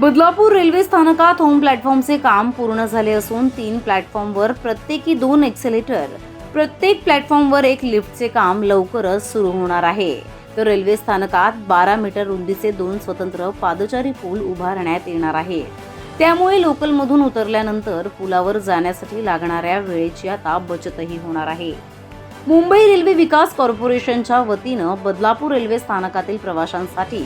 Badlapur railway स्थानकात home प्लॅटफॉर्मचे काम पूर्ण झाले असून तीन प्लॅटफॉर्मवर प्रत्येकी दोन एक्सेलेटर प्रत्येक प्लॅटफॉर्मवर एक लिफ्टचे काम लवकरच सुरू होणार आहे. तर रेल्वे स्थानकात बारा मीटर रुंदीचे दोन स्वतंत्र पादचारी पूल उभारण्यात येणार आहे. त्यामुळे लोकलमधून उतरल्यानंतर पुलावर जाण्यासाठी लागणाऱ्या वेळेची आता बचतही होणार आहे. मुंबई रेल्वे विकास कॉर्पोरेशनच्या वतीनं बदलापूर रेल्वे स्थानकातील प्रवाशांसाठी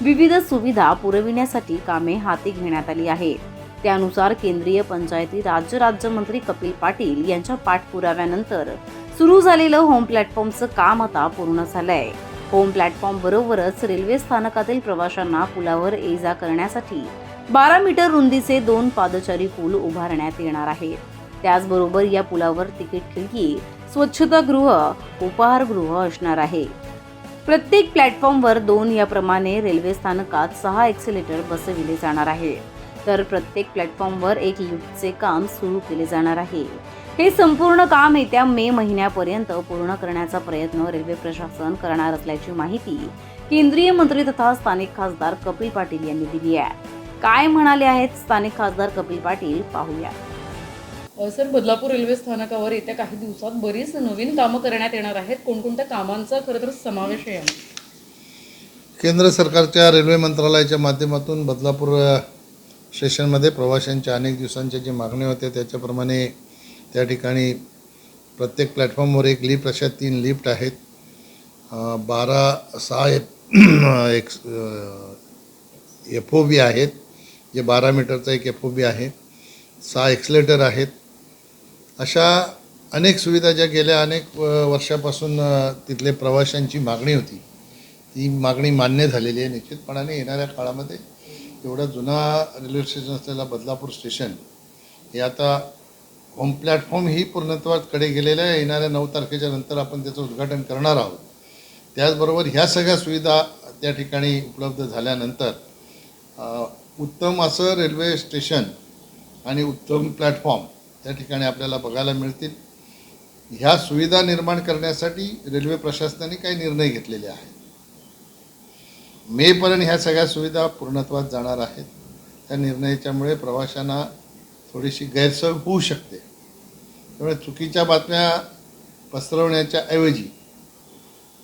विविध सुविधा पुरविण्यासाठी कामे हाती घेण्यात आली आहेत त्यानुसार केंद्रीय पंचायती राज्य राज्यमंत्री कपिल पाटील यांच्या पाठपुराव्यानंतर सुरू झालेलं होम प्लॅटफॉर्मचं काम आता पूर्ण झालंय. होम प्लॅटफॉर्म बरोबरच रेल्वे स्थानकातील प्रवाशांना पुलावर ये जा करण्यासाठी बारा मीटर रुंदीचे दोन पादचारी पूल उभारण्यात येणार आहेत. त्याचबरोबर या पुलावर तिकीट खिडकी स्वच्छतागृह उपहारगृह असणार आहे. प्रत्येक प्लॅटफॉर्मवर दोन याप्रमाणे रेल्वे स्थानकात सहा एक्सिलेटर बसविले जाणार आहे. तर प्रत्येक प्लॅटफॉर्मवर एक लिफ्टचे काम सुरू केले जाणार आहे. हे संपूर्ण काम येत्या मे महिन्यापर्यंत पूर्ण करण्याचा प्रयत्न रेल्वे प्रशासन करणार असल्याची माहिती केंद्रीय मंत्री तथा स्थानिक खासदार कपिल पाटील यांनी दिली आहे. काय म्हणाले आहेत स्थानिक खासदार कपिल पाटील पाहूया. सर बदलापूर रेल्वे स्थानकावर येत्या काही दिवसात बरीच नवीन कामं करण्यात येणार आहेत. कोणकोणत्या कामांचा खरं तर समावेश आहे केंद्र सरकारच्या रेल्वे मंत्रालयाच्या माध्यमातून बदलापूर स्टेशनमध्ये प्रवाशांच्या अनेक दिवसांच्या जी मागण्या होत्या त्याच्याप्रमाणे त्या ठिकाणी प्रत्येक प्लॅटफॉर्मवर एक लिफ्ट अशा तीन लिफ्ट आहेत. बारा सहा एक एफ ओ बी आहेत जे बारा मीटरचा एक एफ ओ बी आहे. सहा एक्सलेटर आहेत अशा अनेक सुविधा ज्या गेल्या अनेक वर्षापासून तिथले प्रवाशांची मागणी होती. ती मागणी मान्य झालेली आहे निश्चितपणाने. येणाऱ्या काळामध्ये एवढा जुना रेल्वे स्टेशन असलेला बदलापूर स्टेशन हे आता होम प्लॅटफॉर्म ही पूर्णत्वाकडे गेलेलं आहे. येणाऱ्या नऊ तारखेच्या नंतर आपण त्याचं उद्घाटन करणार आहोत. त्याचबरोबर ह्या सगळ्या सुविधा त्या ठिकाणी उपलब्ध झाल्यानंतर उत्तम असं रेल्वे स्टेशन आणि उत्तम प्लॅटफॉर्म त्या ठिकाणी आपल्याला बघायला मिळतील. ह्या सुविधा निर्माण करण्यासाठी रेल्वे प्रशासनाने काही निर्णय घेतलेले आहेत. मेपर्यंत ह्या सगळ्या सुविधा पूर्णत्वात जाणार आहेत. त्या निर्णयाच्यामुळे प्रवाशांना थोडीशी गैरसोय होऊ शकते. त्यामुळे चुकीच्या बातम्या पसरवण्याच्या ऐवजी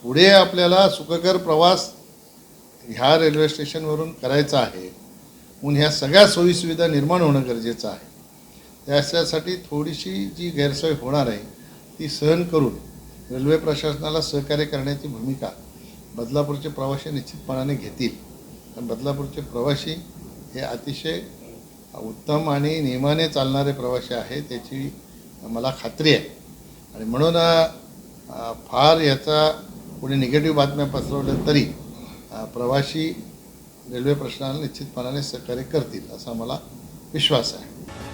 पुढे आपल्याला सुखकर प्रवास ह्या रेल्वे स्टेशनवरून करायचा आहे. म्हणून ह्या सगळ्या सोयीसुविधा निर्माण होणं गरजेचं आहे. त्याच्यासाठी थोडीशी जी गैरसोय होणार आहे ती सहन करून रेल्वे प्रशासनाला सहकार्य करण्याची भूमिका बदलापूरचे प्रवासी निश्चितपणाने घेतील. कारण बदलापूरचे प्रवासी हे अतिशय उत्तम आणि नियमाने चालणारे प्रवासी आहेत त्याची मला खात्री आहे. आणि म्हणून फार याचा कोणी निगेटिव्ह बातम्या पसरवल्या तरी प्रवाशी प्रवासी रेल्वे प्रश्नाला निश्चितपणाने सहकार्य करतील असा मला विश्वास आहे.